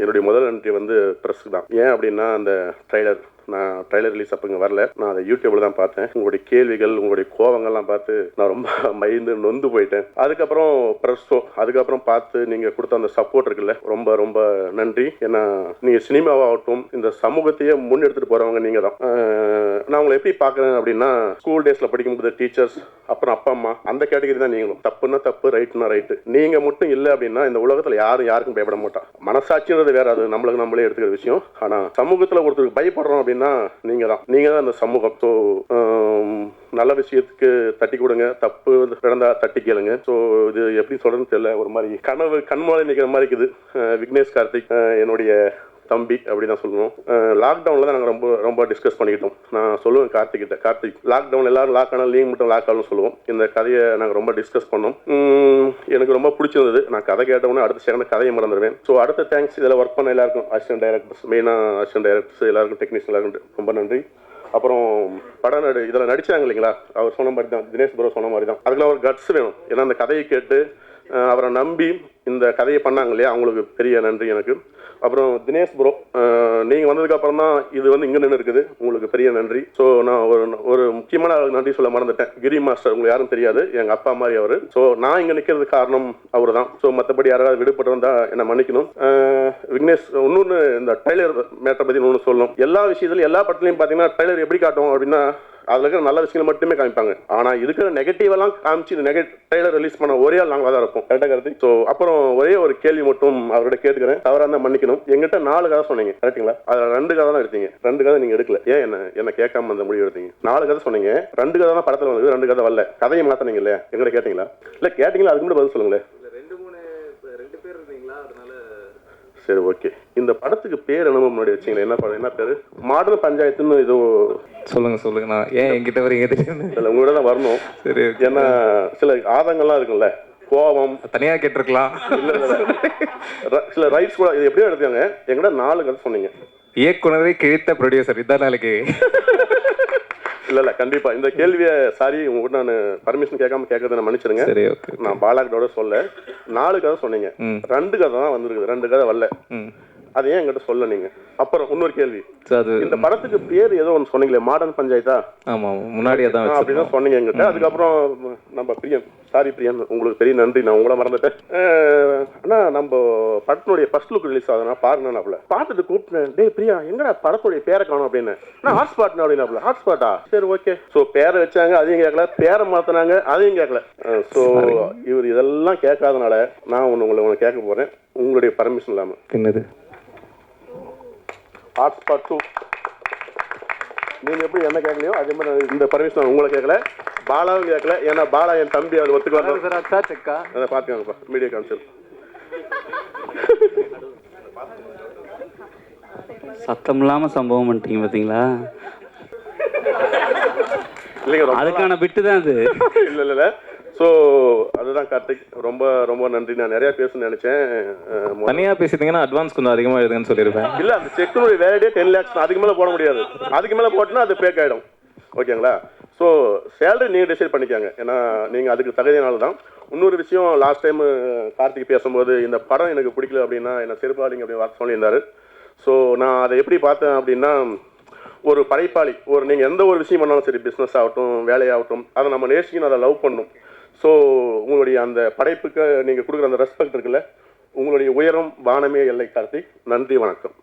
என்னுடைய முதல் நன்றி வந்து ப்ரெஸ் தான். ஏன் அப்படின்னா அந்த ட்ரைலர் நான் ட்ரைலர் ரிலீஸ் அப்போ இங்கே வரல. நான் அதை யூடியூப்ல தான் பார்த்தேன். உங்களுடைய கேள்விகள் உங்களுடைய கோவங்கள்லாம் பார்த்து நான் ரொம்ப மைந்து நொந்து போயிட்டேன். அதுக்கப்புறம் ப்ரெஸ்ஸோ அதுக்கப்புறம் பார்த்து நீங்கள் கொடுத்த அந்த சப்போர்ட் இருக்குல்ல ரொம்ப ரொம்ப நன்றி. ஏன்னா நீங்கள் சினிமாவாகட்டும் இந்த சமூகத்தையே முன்னெடுத்துட்டு போகிறவங்க நீங்கள் தான். நான் உங்களை எப்படி பார்க்குறேன் அப்படின்னா ஸ்கூல் டேஸில் படிக்கும்போது டீச்சர்ஸ் அப்புறம் அப்பா அம்மா அந்த கேட்டகரி தான் நீங்களும். தப்புன்னா தப்பு ரைட்னா ரைட்டு நீங்கள் மட்டும் இல்லை அப்படின்னா இந்த உலகத்தில் யாரும் யாருக்கும் பயப்பட மாட்டா. மனசாட்சின்றது வேற அது நம்மளுக்கு நம்மளே எடுத்துக்கிற விஷயம். ஆனால் சமூகத்தில் ஒருத்தருக்கு பயப்படுறோம் அப்படின்னா நீங்கள் தான் நீங்கள் தான் அந்த சமூகம். ஸோ நல்ல விஷயத்துக்கு தட்டி கொடுங்க. தப்பு நடந்தா தட்டி கேளுங்க. ஸோ இது எப்படி சொல்றதுன்னு தெரியல. ஒரு மாதிரி கனவு கண்மாலை நிற்கிற மாதிரி இருக்குது. விக்னேஷ் கார்த்திக் என்னுடைய தம்பி அப்படி தான் சொல்லணும் லாக்டவுனில் தான் நாங்கள் ரொம்ப ரொம்ப டிஸ்கஸ் பண்ணிக்கிட்டோம். நான் சொல்லுவேன் கார்த்திக் கிட்ட கார்த்திக் லாக்டவுன் எல்லாரும் லாக் ஆனால் லீவ் மட்டும் லாக் ஆகணும்னு சொல்லுவோம். இந்த கதையை நாங்கள் ரொம்ப டிஸ்கஸ் பண்ணோம். எனக்கு ரொம்ப பிடிச்சிருந்தது. நான் கதை கேட்டவுடனே அடுத்த செகண்ட் கதையை மறந்துடுவேன் ஸோ அடுத்த தேங்க்ஸ் இதில் ஒர்க் பண்ண எல்லாருக்கும் அசிஸ்டன்ட் டைரக்டர்ஸ் மெயினாக அசிஸ்டன்ட் டைரக்டர்ஸ் எல்லாருக்கும் டெக்னீஷியன் எல்லாருக்கும் ரொம்ப நன்றி. அப்புறம் படம் நடி இதில் நடிச்சாங்க இல்லைங்களா? அவர் சொன்ன மாதிரி தான் தினேஷ் ப்ரோ சொன்ன மாதிரி தான். அதுக்கெல்லாம் ஒரு கட்ஸ் வேணும். ஏன்னா அந்த கதையை கேட்டு அவரை நம்பி இந்த கதையை பண்ணாங்க இல்லையா? அவங்களுக்கு பெரிய நன்றி எனக்கு. அப்புறம் தினேஷ் ப்ரோ நீங்கள் வந்ததுக்கு அப்புறம் தான் இது வந்து இங்கே நின்று இருக்குது. உங்களுக்கு பெரிய நன்றி. ஸோ நான் ஒரு ஒரு முக்கியமான நன்றி சொல்ல மறந்துட்டேன். கிரி மாஸ்டர் உங்களுக்கு யாரும் தெரியாது. எங்கள் அப்பா மாதிரி அவர். ஸோ நான் இங்கே நிற்கிறதுக்கு காரணம் அவர் தான் ஸோ மற்றபடி யாராவது விடுபட்டு வந்தால் என்னை மன்னிக்கணும். விக்னேஷ் இன்னொன்று இந்த டைலர் மேட்டரை பற்றி ஒன்று சொல்லணும். எல்லா விஷயத்துலையும் எல்லா படத்துலையும் பார்த்தீங்கன்னா டைலர் எப்படி காட்டும் அப்படின்னா அதில் இருக்கிற நல்ல விஷயங்களை மட்டுமே காமிப்பாங்க. ஆனால் இருக்கிற நெகட்டிவெல்லாம் காமிச்சு இந்த நெகட்டிவ் ட்ரைலர் ரிலீஸ் பண்ண ஒரே ஆள் நாங்களாக தான் இருப்போம் கரெக்டாக கருத்து ஸோ அப்புறம் ஒரே ஒரு கேள்வி மட்டும் அவர்கிட்ட கேட்டுக்கிறேன். தவறாக இருந்தால் மன்னிக்கணும். எங்கிட்ட நாலு கதை சொன்னீங்க. கரெக்டுங்களா அதில் ரெண்டு கதை தான் எடுத்தீங்க. ரெண்டு கதை நீங்கள் எடுக்கல. ஏன் என்ன என்ன கேட்காம அந்த முடிவு எடுத்தீங்க? நாலு கதை சொன்னீங்க. ரெண்டு கதை தான் படத்தில் வந்தது. ரெண்டு கதை வரல. கதையை மாற்றினீங்க இல்லையா? எங்கிட்ட கேட்டிங்களா? இல்லை கேட்டிங்களா? அதுக்கு மட்டும் பதில் சொல்லுங்களேன் இல்ல ரெண்டு மூணு இப்ப ரெண்டு பேர் இருந்தீங்களா அதனால சரி ஓகே இந்த படத்துக்கு பேர் என்னமோ முன்னாடி வச்சிங்களா என்ன படம் என்ன பேர்? மாடர்ன் பஞ்சாயத்துன்னு ஏதோ சொல்லுங்க சொல்லுங்க. நான் ஏன் என்கிட்ட வரீங்க திடீர்னு? இல்லை உங்களோட தான் வரணும். சரி ஏன்னா சில ஆதங்கள்லாம் இருக்குல்ல கோபம் தனியா கேட்டிருக்கலாம். இல்ல இல்ல சில ரைட்ஸ் கூட இது எப்படி எடுத்தாங்க? எங்கிட்ட நாலு கதை சொன்னீங்க. இயக்குனரை கிழித்த ப்ரொடியூசர் இதான் நாளைக்கு. இல்ல இல்ல கண்டிப்பா. இந்த கேள்வியை சாரி உங்ககிட்ட நான் பர்மிஷன் கேட்காம கேட்கறத நான் மன்னிச்சிருங்க. சரி ஓகே நான் பாலாக்கிட்டோட சொல்ல நாலு கதை சொன்னீங்க. ரெண்டு கதை தான் வந்திருக்குது. ரெண்டு கதை வரல. அது ஏன் என்கிட்ட சொல்ல நீங்க? அப்புறம் இன்னொரு கேள்வி. இந்த படத்துக்கு பேர் ஏதோ ஒன்று சொன்னீங்களே மாடர்ன் பஞ்சாயத்தா? ஆமா முன்னாடியே தான் ஆ, அப்படிதான் சொன்னீங்க என்கிட்ட. அதுக்கப்புறம் நம்ம பிரியன் சாரி பிரியன் உங்களுக்கு பெரிய நன்றி நான் உங்களை மறந்துட்டேன். அண்ணா நம்ம படத்தினுடைய ஃபர்ஸ்ட் லுக் ரிலீஸ் ஆகுதுன்னா பாருங்கண்ணாப்ல பார்த்துட்டு கூப்பிட்டேன். டேய் பிரியா எங்கடா படத்துடைய பேரை காணும் அப்படின்னு. நான் ஹாட் ஸ்பாட் அப்படின்னாப்ல ஹாட் ஸ்பாட்டா சரி ஓகே ஸோ பேரை வச்சாங்க அதையும் கேட்கல. பேரை மாத்தினாங்க அதையும் கேட்கல. ஸோ இவர் இதெல்லாம் கேட்காதனால நான் ஒன்று உங்களை ஒன்று கேட்க போறேன். உங்களுடைய பர்மிஷன் இல்லாமல் என்னது? ஹாட் ஸ்பாட் டூ நீங்க எப்படி என்ன கேட்கலையோ அதே மாதிரி இந்த பர்மிஷன் உங்களை கேட்கல. பாலாவும் கேட்கல. ஏன்னா பாலா என் தம்பி அவர் ஒத்துக்கலாம் சார் அச்சா செக்கா. அதை பார்த்துக்கோங்கப்பா. மீடியா கவுன்சில் சத்தம் இல்லாம சம்பவம் பண்ணிட்டீங்க பாத்தீங்களா? இல்லைங்க அதுக்கான பிட்டு தான் அது. இல்லை இல்லை இல்லை. ஸோ அதுதான் கார்த்திக். ரொம்ப ரொம்ப நன்றி. நான் நிறைய பேசணும்னு நினைச்சேன். அஹ், மொ- தனியா பேசிட்டீங்கன்னா அட்வான்ஸ் கொஞ்சம் அதிகமா எழுதுங்கன்னு சொல்லியிருப்பேன். இல்ல அந்த செக்கினுடைய வேலையே டென் லேக்ஸ் அதுக்கு மேல போட முடியாது. அதுக்கு மேல போட்டுனா அது பேக் ஆயிடும். ஓகேங்களா? ஸோ சேலரி நீங்க டிசைட் பண்ணிக்கோங்க. ஏன்னா நீங்க அதுக்கு தகுதியினால தான். இன்னொரு விஷயம் லாஸ்ட் டைம் கார்த்திக் பேசும்போது இந்த படம் எனக்கு பிடிக்கல அப்படின்னா என்ன செருப்பாளிங்க அப்படின்னு வார்த்தை சொல்லியிருந்தாரு. ஸோ நான் அதை எப்படி பார்த்தேன் அப்படின்னா ஒரு படைப்பாளி ஒரு நீங்கள் எந்த ஒரு விஷயம் பண்ணாலும் சரி பிஸ்னஸ் ஆகட்டும் வேலையாகட்டும் அதை நம்ம நேசிக்கணும் அதை லவ் பண்ணணும். ஸோ உங்களுடைய அந்த படைப்புக்கு நீங்கள் கொடுக்குற அந்த ரெஸ்பெக்ட் இருக்குல்ல உங்களுடைய உயரம் வானமே எல்லை கார்த்திக். நன்றி வணக்கம்.